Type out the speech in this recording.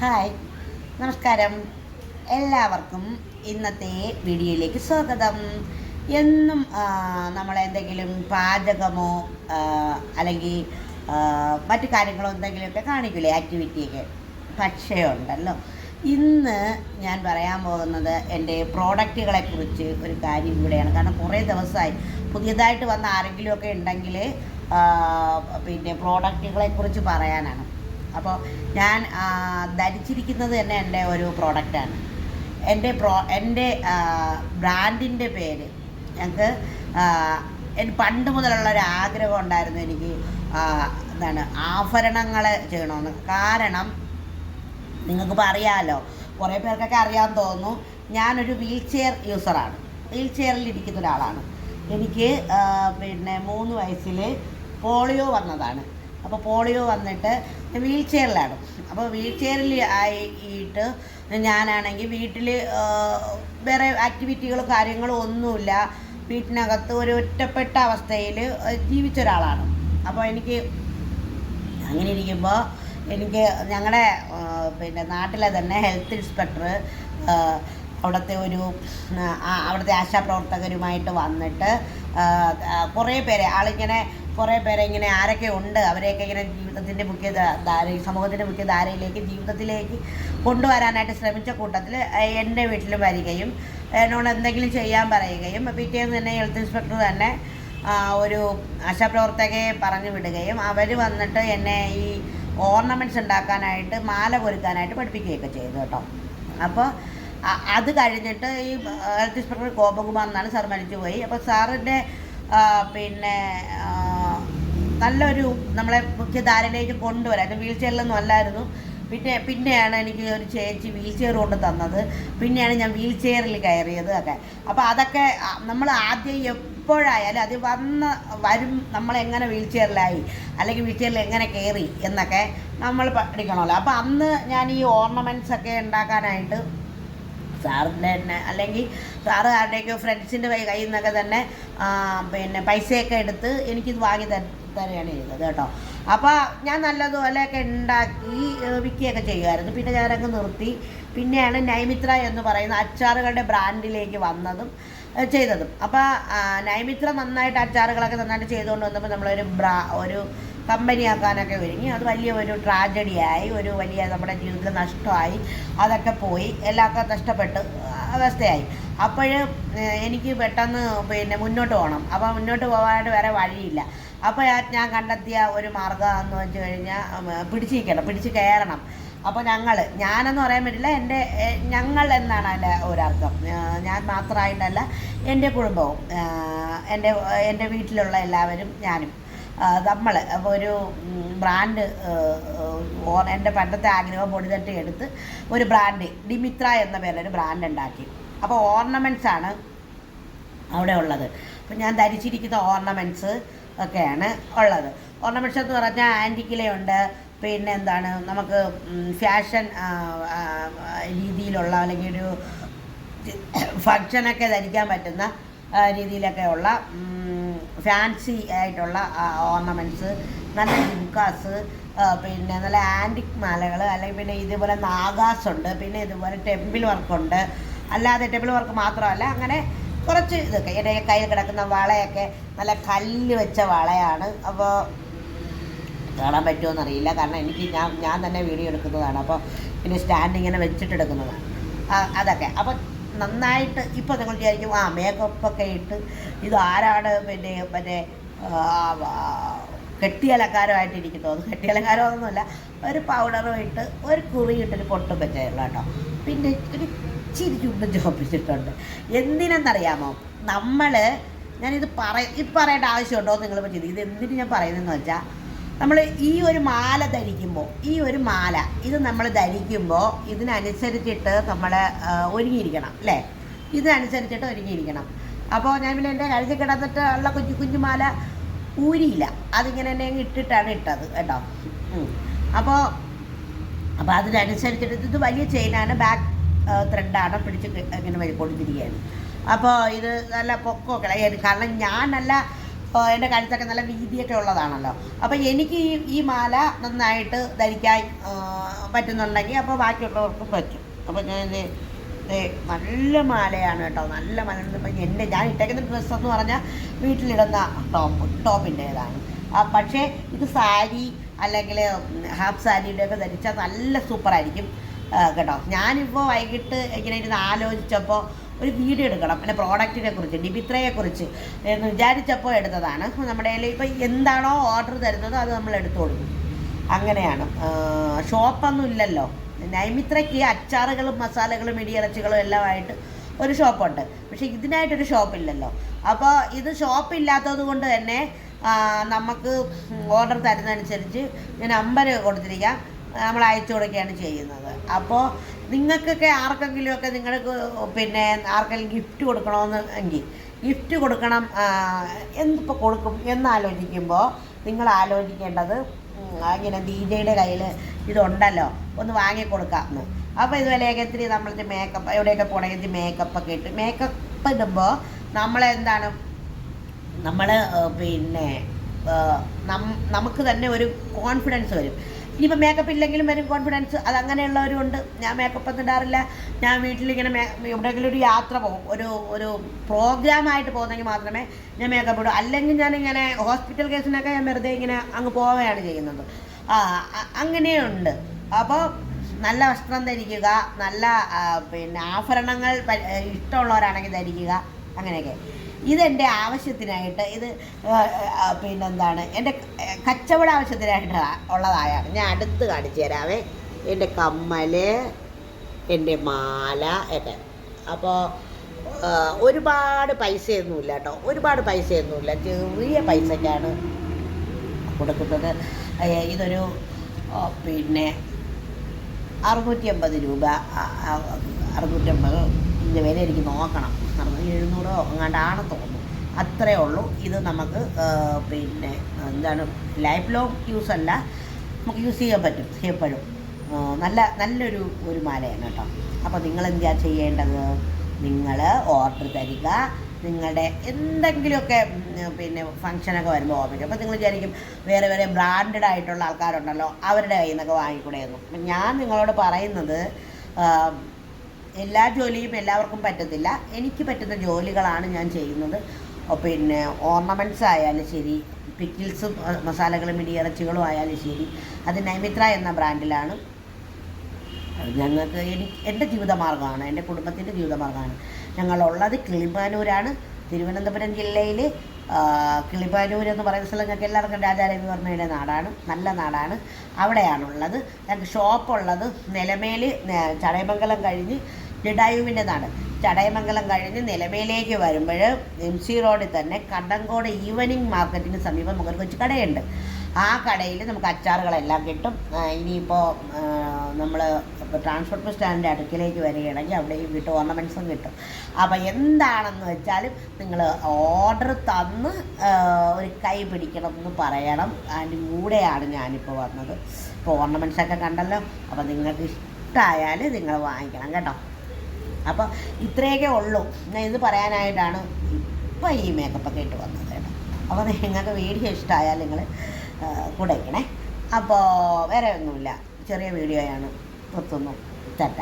Hi. നമസ്കാരം. എല്ലാവർക്കും ഇന്നത്തെ വീഡിയോയിലേക്ക് സ്വാഗതം. എന്നും നമ്മൾ എന്തെങ്കിലും പാചകമോ അല്ലെങ്കിൽ മറ്റു കാര്യങ്ങളോ എന്തെങ്കിലുമൊക്കെ കാണിക്കില്ലേ ആക്ടിവിറ്റിയൊക്കെ പക്ഷേ ഉണ്ടല്ലോ. ഇന്ന് ഞാൻ പറയാൻ പോകുന്നത് എന്റെ പ്രോഡക്റ്റുകളെ കുറിച്ച് ഒരു കാര്യം കൂടെയാണ്. കാരണം കുറേ ദിവസമായി പുതിയതായിട്ട് വന്ന ആരെങ്കിലുമൊക്കെ ഉണ്ടെങ്കിൽ പിന്നെ പ്രോഡക്റ്റുകളെ കുറിച്ച് പറയാനാണ്. അപ്പോൾ ഞാൻ ധരിച്ചിരിക്കുന്നത് തന്നെ എന്റെ ഒരു പ്രോഡക്റ്റാണ്. എന്റെ പ്രോ എന്റെ ബ്രാൻഡിന്റെ പേര്. ഞങ്ങൾക്ക് പണ്ട് മുതലുള്ള ഒരു ആഗ്രഹം ഉണ്ടായിരുന്നു എനിക്ക് എന്താണ് ആഭരണങ്ങൾ ചെയ്യണമെന്ന് കാരണം നിങ്ങൾക്കിപ്പോൾ അറിയാമല്ലോ കുറേ പേർക്കൊക്കെ അറിയാൻ തോന്നുന്നു ഞാനൊരു വീൽ ചെയർ യൂസറാണ്. വീൽ ചെയറിൽ ഇരിക്കുന്ന ഒരാളാണ്. എനിക്ക് പിന്നെ മൂന്ന് വയസ്സിൽ പോളിയോ വന്നതാണ്. അപ്പോൾ പോളിയോ വന്നിട്ട് വീൽ ചെയറിലാണ് അപ്പോൾ വീൽ ചെയറിൽ ആയിട്ട് ഞാനാണെങ്കിൽ വീട്ടിൽ വേറെ ആക്ടിവിറ്റികളും കാര്യങ്ങളും ഒന്നുമില്ല. വീട്ടിനകത്ത് ഒരു ഒറ്റപ്പെട്ട അവസ്ഥയിൽ ജീവിച്ച ഒരാളാണ്. അപ്പോൾ എനിക്ക് അങ്ങനെ ഇരിക്കുമ്പോൾ എനിക്ക് ഞങ്ങളുടെ പിന്നെ നാട്ടിലെ തന്നെ ഹെൽത്ത് ഇൻസ്പെക്ടർ അവിടുത്തെ ഒരു അവിടുത്തെ ആശാപ്രവർത്തകരുമായിട്ട് വന്നിട്ട് കുറേ പേരെ ആളിങ്ങനെ കുറേ പേരെ ഇങ്ങനെ ആരൊക്കെ ഉണ്ട് അവരെയൊക്കെ ഇങ്ങനെ ജീവിതത്തിന്റെ മുഖ്യ സമൂഹത്തിന്റെ മുഖ്യ ധാരയിലേക്ക് ജീവിതത്തിലേക്ക് കൊണ്ടുവരാനായിട്ട് ശ്രമിച്ച കൂട്ടത്തിൽ എന്റെ വീട്ടിലും വരികയും എന്നോട് എന്തെങ്കിലും ചെയ്യാൻ പറയുകയും പിറ്റേന്ന് തന്നെ ഹെൽത്ത് ഇൻസ്പെക്ടർ തന്നെ ഒരു ആശാപ്രവർത്തകയെ പറഞ്ഞു വിടുകയും അവർ വന്നിട്ട് എന്നെ ഈ ഓർണമെന്റ്സ് ഉണ്ടാക്കാനായിട്ട് മാല പൊരുക്കാനായിട്ട് പഠിപ്പിക്കുകയൊക്കെ ചെയ്തു കേട്ടോ. അപ്പോൾ അത് കഴിഞ്ഞിട്ട് ഈ ഹെൽത്ത് ഇൻസ്പെക്ടർ ഗോപകുമാർ എന്നാണ് സാർ മരിച്ചു പോയി അപ്പോൾ സാറിന്റെ പിന്നെ നല്ലൊരു നമ്മളെ മുഖ്യധാരയിലേക്ക് കൊണ്ടുവരാൻ വീൽ ചെയറിലൊന്നും അല്ലായിരുന്നു. പിന്നെ പിന്നെയാണ് എനിക്ക് ഒരു ചേച്ചി വീൽ ചെയർ കൊണ്ട് തന്നത്. പിന്നെയാണ് ഞാൻ വീൽ ചെയറിൽ കയറിയത് ഒക്കെ. അപ്പോൾ അതൊക്കെ നമ്മൾ ആദ്യം എപ്പോഴായാലും അത് വന്ന് വരും നമ്മൾ എങ്ങനെ വീൽ ചെയറിലായി അല്ലെങ്കിൽ വീൽ ചെയറിൽ എങ്ങനെ കയറി എന്നൊക്കെ നമ്മൾ പഠിക്കണമല്ലോ. അപ്പോൾ അന്ന് ഞാൻ ഈ ഓർണമെന്റ്സ് ഒക്കെ ഉണ്ടാക്കാനായിട്ട് സാറിന്റെ തന്നെ അല്ലെങ്കിൽ സാറ് ആരുടെയൊക്കെ ഫ്രണ്ട്സിന്റെ കയ്യിൽ നിന്നൊക്കെ തന്നെ പിന്നെ പൈസയൊക്കെ എടുത്ത് എനിക്കിത് വാങ്ങി തര. തരികയാണ് ചെയ്തത് കേട്ടോ. അപ്പോൾ ഞാൻ നല്ലതുപോലെയൊക്കെ ഉണ്ടാക്കി വിൽക്കുകയൊക്കെ ചെയ്യുമായിരുന്നു. പിന്നെ ഞാനങ്ങ് നിർത്തി. പിന്നെയാണ് നൈമിത്ര എന്ന് പറയുന്ന അച്ചാറുകളുടെ ബ്രാൻഡിലേക്ക് വന്നതും ചെയ്തതും. അപ്പോൾ നൈമിത്ര നന്നായിട്ട് അച്ചാറുകളൊക്കെ നന്നായിട്ട് ചെയ്തുകൊണ്ട് വന്നപ്പോൾ നമ്മളൊരു ബ്രാ ഒരു കമ്പനിയാക്കാനൊക്കെ ഒരുങ്ങി. അത് വലിയ ഒരു ട്രാജഡിയായി. ഒരു വലിയ നമ്മുടെ ജീവിതത്തിൽ നഷ്ടമായി. അതൊക്കെ പോയി. എല്ലാമൊക്കെ നഷ്ടപ്പെട്ട് അവസ്ഥയായി. അപ്പോൾ എനിക്ക് പെട്ടെന്ന് പിന്നെ മുന്നോട്ട് പോകണം. അപ്പോൾ മുന്നോട്ട് പോകാനായിട്ട് വേറെ വഴിയില്ല. അപ്പോൾ ഞാൻ കണ്ടെത്തിയ ഒരു മാർഗം എന്ന് വെച്ച് കഴിഞ്ഞാൽ പിടിച്ചിരിക്കണം പിടിച്ച് കയറണം. അപ്പോൾ ഞങ്ങൾ ഞാനെന്ന് പറയാൻ പറ്റില്ല എന്റെ ഞങ്ങൾ എന്നാണ് അതിന്റെ ഒരർത്ഥം. ഞാൻ മാത്രമായിട്ടല്ല എന്റെ കുടുംബവും എന്റെ എന്റെ വീട്ടിലുള്ള എല്ലാവരും ഞാനും നമ്മൾ അപ്പോൾ ഒരു ബ്രാൻഡ് എന്റെ പണ്ടത്തെ ആഗ്രഹം പൊടിതട്ടി എടുത്ത് ഒരു ബ്രാൻഡ് ഡിമിത്ര എന്ന പേരൊരു ബ്രാൻഡ് ഉണ്ടാക്കി. അപ്പോൾ ഓർണമെന്റ്സ് ആണ് അവിടെ ഉള്ളത്. അപ്പം ഞാൻ ധരിച്ചിരിക്കുന്ന ഓർണമെന്റ്സ് ഒക്കെയാണ് ഉള്ളത്. ഓർണമെന്റ്സ് എന്ന് പറഞ്ഞാൽ ആന്റിക്കിലയുണ്ട് പിന്നെ എന്താണ് നമുക്ക് ഫാഷൻ രീതിയിലുള്ള അല്ലെങ്കിൽ ഒരു ഫങ്ഷനൊക്കെ ധരിക്കാൻ പറ്റുന്ന രീതിയിലൊക്കെ ഉള്ള ഫാൻസി ആയിട്ടുള്ള ഓർണമെന്റ്സ് നല്ല ജിംകാസ് പിന്നെ നല്ല ആന്റിക് മാലകൾ അല്ലെങ്കിൽ പിന്നെ ഇതുപോലെ നാഗാസ് ഉണ്ട് പിന്നെ ഇതുപോലെ ടെമ്പിൾ വർക്കുണ്ട്. അല്ലാതെ ടെമ്പിൾ വർക്ക് മാത്രമല്ല അങ്ങനെ കുറച്ച് ഇതൊക്കെ. എന്റെ കയ്യിൽ കിടക്കുന്ന വളയൊക്കെ നല്ല കല്ല് വെച്ച വളയാണ്. അപ്പോൾ കാണാൻ പറ്റുമോ എന്നറിയില്ല കാരണം എനിക്ക് ഞാൻ ഞാൻ തന്നെ വീഡിയോ എടുക്കുന്നതാണ്. അപ്പോൾ പിന്നെ സ്റ്റാൻഡ് ഇങ്ങനെ വെച്ചിട്ടെടുക്കുന്നതാണ് അതൊക്കെ. അപ്പോൾ നന്നായിട്ട് ഇപ്പോൾ നിങ്ങൾ വിചാരിക്കും ആ മേക്കപ്പൊക്കെ ഇട്ട് ഇത് ആരാണ് പിന്നെ മറ്റേ ആ, കെട്ടിയലങ്കാരമായിട്ടിരിക്കുന്നത് അത് കെട്ടിയലക്കാരമൊന്നുമല്ല ഒരു പൗഡറും ഇട്ട് ഒരു കുറി ഇട്ടൊരു പൊട്ടും വെച്ചായിരുന്നു കേട്ടോ. പിന്നെ ഒരു ഇച്ചിരി ചുണ്ടും ചോപ്പിച്ചിട്ടുണ്ട് എന്തിനെന്നറിയാമോ? നമ്മൾ ഞാനിത് പറ ഇത് പറയേണ്ട ആവശ്യമുണ്ടോ നിങ്ങൾ പറ്റിയത് ഇത് എന്തിനു ഞാൻ പറയുന്നതെന്ന് വെച്ചാൽ നമ്മൾ ഈ ഒരു മാല ധരിക്കുമ്പോൾ ഈ ഒരു മാല ഇത് നമ്മൾ ധരിക്കുമ്പോൾ ഇതിനനുസരിച്ചിട്ട് നമ്മൾ ഒരുങ്ങിയിരിക്കണം അല്ലേ? ഇതിനനുസരിച്ചിട്ട് ഒരുങ്ങിയിരിക്കണം. അപ്പോൾ ഞാൻ പിന്നെ എന്റെ കഴിച്ച് കിടന്നിട്ട് ഉള്ള കുഞ്ഞു കുഞ്ഞു മാല ഊരിയില്ല. അതിങ്ങനെ തന്നെ ഇട്ടിട്ടാണ് ഇട്ടത് കേട്ടോ. അപ്പോൾ അപ്പോൾ അതിനനുസരിച്ചിട്ട് ഇത് വലിയ ചെയിനാണ് ബാക്ക് ത്രെഡാണ് പിടിച്ച് ക- ഇങ്ങനെ വരിക്കൊണ്ടിരിക്കുകയാണ് അപ്പോൾ ഇത് നല്ല പൊക്കമൊക്കെ ഇളകി- കാരണം ഞാൻ നല്ല ആ, എന്റെ കഴുത്തൊക്കെ നല്ല വീതിയൊക്കെ ഉള്ളതാണല്ലോ. അപ്പോൾ എനിക്ക് ഈ ഈ മാല നന്നായിട്ട് ധരിക്കാൻ പറ്റുന്നുണ്ടെങ്കിൽ അപ്പോൾ ബാക്കിയുള്ളവർക്കും പറ്റും. അപ്പോൾ ഞാൻ നല്ല മാലയാണ് കേട്ടോ. നല്ല മാല. എന്റെ ഞാൻ ഇട്ടേക്കുന്ന ഡ്രസ്സ് എന്ന് പറഞ്ഞാൽ വീട്ടിലിടുന്ന ടോപ്പ് ടോപ്പിന്റേതാണ്. പക്ഷേ ഇത് സാരി അല്ലെങ്കിൽ ഹാഫ് സാരിയുടെയൊക്കെ ധരിച്ചാൽ നല്ല സൂപ്പറായിരിക്കും. കേട്ടോ. ഞാനിപ്പോൾ വൈകിട്ട് ഇങ്ങനെ ഇരുന്ന് ആലോചിച്ചപ്പോൾ ഒരു വീഡിയോ എടുക്കണം. എന്റെ പ്രോഡക്റ്റിനെ കുറിച്ച് ഡിബിത്രയെ കുറിച്ച് എന്ന് വിചാരിച്ചപ്പോൾ എടുത്തതാണ്. നമ്മുടെ കയ്യിൽ ഇപ്പം എന്താണോ ഓർഡർ തരുന്നത് അത് നമ്മൾ എടുത്തു കൊടുക്കും അങ്ങനെയാണ് ഷോപ്പൊന്നും ഇല്ലല്ലോ. നൈമിത്രയ്ക്ക് അച്ചാറുകളും മസാലകളും ഇടിയിറച്ചികളും എല്ലാമായിട്ട് ഒരു ഷോപ്പുണ്ട് പക്ഷേ ഇതിനായിട്ടൊരു ഷോപ്പില്ലല്ലോ അപ്പോൾ ഇത് ഷോപ്പില്ലാത്തത് കൊണ്ട് തന്നെ നമുക്ക് ഓർഡർ തരുന്നതനുസരിച്ച് ഞാൻ നമ്പർ കൊടുത്തിരിക്കാം. നമ്മൾ അയച്ചു കൊടുക്കുകയാണ് ചെയ്യുന്നത്. അപ്പോൾ നിങ്ങൾക്കൊക്കെ ആർക്കെങ്കിലുമൊക്കെ നിങ്ങൾക്ക് പിന്നെ ആർക്കെങ്കിലും ഗിഫ്റ്റ് കൊടുക്കണമെന്ന് എങ്കിൽ ഗിഫ്റ്റ് കൊടുക്കണം എന്തിപ്പോൾ കൊടുക്കും എന്നാലോചിക്കുമ്പോൾ നിങ്ങൾ ആലോചിക്കേണ്ടത് ഇങ്ങനെ ഡി ജെയുടെ കയ്യിൽ ഇതുണ്ടല്ലോ ഒന്ന് വാങ്ങിക്കൊടുക്കാമെന്ന് അപ്പോൾ ഇതുപോലെയൊക്കെ ഇത്തിരി നമ്മളിത് മേക്കപ്പ് എവിടെയൊക്കെ പോകണമെങ്കിൽ മേക്കപ്പൊക്കെ ഇട്ട് മേക്കപ്പ് ഇടുമ്പോൾ നമ്മളെന്താണ് നമ്മൾ പിന്നെ നമുക്ക് തന്നെ ഒരു കോൺഫിഡൻസ് വരും. ഇനിയിപ്പോൾ മേക്കപ്പ് ഇല്ലെങ്കിലും വരും കോൺഫിഡൻസ് അത് അങ്ങനെയുള്ളവരും ഞാൻ മേക്കപ്പ് ഒന്നും ഇടാറില്ല. ഞാൻ വീട്ടിലിങ്ങനെ എവിടെയെങ്കിലും ഒരു യാത്ര പോകും. ഒരു ഒരു പ്രോഗ്രാമായിട്ട് പോകുന്നെങ്കിൽ മാത്രമേ ഞാൻ മേക്കപ്പ് ഇടൂ. അല്ലെങ്കിൽ ഞാനിങ്ങനെ ഹോസ്പിറ്റൽ കേസിനൊക്കെ ഞാൻ വെറുതെ ഇങ്ങനെ അങ്ങ് പോവുകയാണ് ചെയ്യുന്നത്. ആ അങ്ങനെയുണ്ട്. അപ്പോൾ നല്ല വസ്ത്രം ധരിക്കുക നല്ല പിന്നെ ആഭരണങ്ങൾ ഇഷ്ടമുള്ളവരാണെങ്കിൽ ധരിക്കുക അങ്ങനെയൊക്കെ. ഇതെന്റെ ആവശ്യത്തിനായിട്ട് ഇത് പിന്നെന്താണ്? എന്റെ കച്ചവട ആവശ്യത്തിനായിട്ട് ഉള്ളതായാണ്. ഞാൻ അടുത്ത് കാണിച്ചു തരാവേ. എന്റെ കമ്മൽ എന്റെ മാല ഒക്കെ. അപ്പോൾ ഒരുപാട് പൈസയൊന്നുമില്ല കേട്ടോ. ഒരുപാട് പൈസയൊന്നുമില്ല ചെറിയ പൈസയ്ക്കാണ് കൊടുക്കുന്നത്. ഇതൊരു പിന്നെ അറുന്നൂറ്റി അമ്പത് രൂപ അറുന്നൂറ്റമ്പത് ഇതിന്റെ വില എനിക്ക് നോക്കണം. അറുന്നൂറ് എഴുന്നൂറോ അങ്ങാണ്ടാണ് തോന്നുന്നു. അത്രയേ ഉള്ളൂ. ഇത് നമുക്ക് പിന്നെ എന്താണ് ലൈഫ് ലോങ് യൂസ് അല്ല. നമുക്ക് യൂസ് ചെയ്യാൻ പറ്റും എപ്പോഴും നല്ല നല്ലൊരു ഒരു മാലയാണ് കേട്ടോ. അപ്പോൾ നിങ്ങൾ എന്താ ചെയ്യേണ്ടത്? നിങ്ങൾ ഓർഡർ തരിക. നിങ്ങളുടെ എന്തെങ്കിലുമൊക്കെ പിന്നെ ഫങ്ഷനൊക്കെ വരുമ്പോൾ ഓർമ്മിക്കും അപ്പോൾ നിങ്ങൾ വിചാരിക്കും വേറെ വേറെ ബ്രാൻഡഡ് ആയിട്ടുള്ള ആൾക്കാരുണ്ടല്ലോ അവരുടെ കയ്യിൽ നിന്നൊക്കെ വാങ്ങിക്കൂടെയെന്നു അപ്പം ഞാൻ നിങ്ങളോട് പറയുന്നത് എല്ലാ ജോലിയും എല്ലാവർക്കും പറ്റത്തില്ല. എനിക്ക് പറ്റുന്ന ജോലികളാണ് ഞാൻ ചെയ്യുന്നത്. പിന്നെ ഓർണമെന്റ്സ് ആയാലും ശരി പിക്കിൾസും മസാലകളും ഇടിയിറച്ചികളും ആയാലും ശരി അത് നൈമിത്ര എന്ന ബ്രാൻഡിലാണ് ഞങ്ങൾക്ക് എനിക്ക് എന്റെ ജീവിതമാർഗമാണ് എന്റെ കുടുംബത്തിന്റെ ജീവിതമാർഗമാണ്. ഞങ്ങളുള്ളത് കിളിമാനൂരാണ്. തിരുവനന്തപുരം ജില്ലയിൽ കിളിമാനൂർ എന്ന് പറയുന്ന സ്ഥലം ഞങ്ങൾക്ക് എല്ലാവർക്കും രാജാരവിവർമ്മയുടെ നാടാണ് നല്ല നാടാണ്. അവിടെയാണുള്ളത്. ഞങ്ങൾക്ക് ഷോപ്പുള്ളത് നിലമേൽ ചടയമംഗലം കഴിഞ്ഞ് ജഡായുവിന്റെ നാട് ചടയമംഗലം കഴിഞ്ഞ് നിലമേലേക്ക് വരുമ്പോൾ എം സി റോഡിൽ തന്നെ കണ്ടങ്കോട് ഈവനിങ് മാർക്കറ്റിന് സമീപം നമുക്കൊരു കൊച്ചു കടയുണ്ട്. ആ കടയിൽ നമുക്ക് അച്ചാറുകളെല്ലാം കിട്ടും. ഇനിയിപ്പോൾ നമ്മൾ ട്രാൻസ്പോർട്ട് സ്റ്റാൻഡിന്റെ അടുക്കിലേക്ക് വരികയാണെങ്കിൽ അവിടെയും കിട്ടും ഓർണമെന്റ്സും കിട്ടും. അപ്പോൾ എന്താണെന്ന് വെച്ചാലും നിങ്ങൾ ഓർഡർ തന്ന് ഒരു കൈ പിടിക്കണം എന്ന് പറയണം. അതിന്റെ കൂടെയാണ് ഞാനിപ്പോൾ വന്നത്. ഇപ്പോൾ ഓർണമെന്റ്സൊക്കെ കണ്ടല്ലോ. അപ്പോൾ നിങ്ങൾക്ക് ഇഷ്ടമായാൽ നിങ്ങൾ വാങ്ങിക്കണം കേട്ടോ. അപ്പോൾ ഇത്രയൊക്കെ ഉള്ളൂ. ഞാൻ ഇത് പറയാനായിട്ടാണ് ഇപ്പം ഈ മേക്കപ്പൊക്കെ ഇട്ട് വന്നത് കേട്ടോ. അപ്പോൾ നിങ്ങൾക്ക് വീഡിയോ ഇഷ്ടമായാൽ നിങ്ങൾ കൂടെ അപ്പോൾ വേറെ ഒന്നുമില്ല. ചെറിയ വീഡിയോയാണ് നിർത്തുന്നു ചട്ട